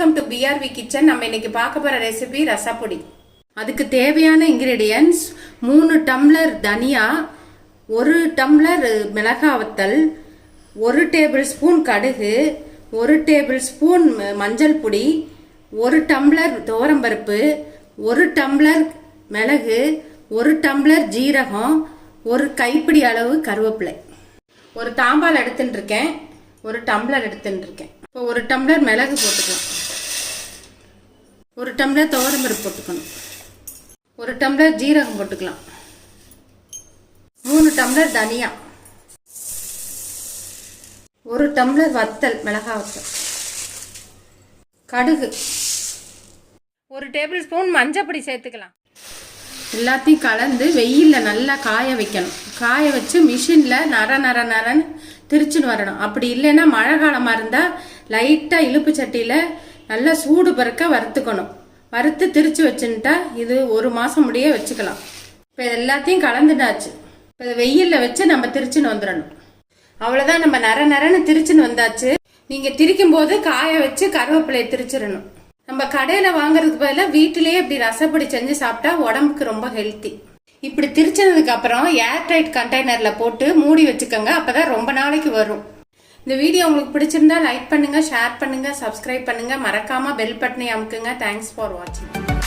Welcome to PRV kitchen நம்ம இன்னைக்கு பார்க்க போகிற ரெசிபி ரசப்பொடி. அதுக்கு தேவையான இன்கிரீடியன்ஸ் மூணு டம்ளர் தனியா ஒரு டம்ளர் மிளகாவத்தல் ஒரு டேபிள் ஸ்பூன் கடுகு ஒரு டேபிள் ஸ்பூன் ம- மஞ்சள் பொடி ஒரு டம்ளர் துவரம்பருப்பு ஒரு டம்ளர் மிளகு ஒரு டம்ளர் ஜீரகம் ஒரு கைப்பிடி அளவு கருவேப்பிலை. ஒரு தாம்பால் எடுத்துட்டு இருக்கேன். ஒரு டம்ளர் எடுத்துட்டு இருக்கேன். இப்போ ஒரு டம்ளர் மிளகு போட்டுக்கலாம். ஒரு டம்ளர் துவரம்பருப்பு போட்டுக்கணும். ஒரு டம்ளர் ஜீரகம் போட்டுக்கலாம். மூணு டம்ளர் தனியா. ஒரு டம்ளர் வத்தல் மிளகா வத்தல். கடுகு. ஒரு டேபிள் ஸ்பூன் மஞ்சப்பொடி சேர்த்துக்கலாம். எல்லாத்தையும் கலந்து வெயிலில் நல்லா காய வைக்கணும். காய வச்சு மிஷினில் நர நர நரன்னு திரிச்சுன்னு வரணும். அப்படி இல்லைன்னா மழை காலமாக இருந்தால் லைட்டாக இழுப்பு சட்டியில் நல்லா சூடு பறக்க வறுத்துக்கணும். வறுத்து திரிச்சு வச்சுன்ட்டா இது ஒரு மாதம் முடிய வச்சுக்கலாம். இப்போ எல்லாத்தையும் கலந்துட்டாச்சு. இப்போ இதை வெயிலில் வச்சு நம்ம திரிச்சுன்னு வந்துடணும் அவ்வளோதான் நம்ம நர நரன்னு திரிச்சுன்னு வந்தாச்சு. நீங்கள் திரிக்கும் போது காய வச்சு கருவேப்பிலையை திரிச்சிடணும். நம்ம கடையில் வாங்குறதுக்கு பதிலாக வீட்டிலேயே இப்படி ரசப்படி செஞ்சு சாப்பிட்டா உடம்புக்கு ரொம்ப ஹெல்த்தி இப்படி திரிச்சதுக்கு அப்புறம் ஏர் டைட் கண்டெய்னரில் போட்டு மூடி வச்சுக்கோங்க. அப்பதான் ரொம்ப நாளைக்கு வரும். இந்த வீடியோ உங்களுக்கு பிடிச்சிருந்தா லைக் பண்ணுங்க ஷேர் பண்ணுங்க சப்ஸ்கிரைப் பண்ணுங்க. மறக்காம பெல் பட்டனை அமுக்குங்க. தேங்க்ஸ் ஃபார் வாட்சிங்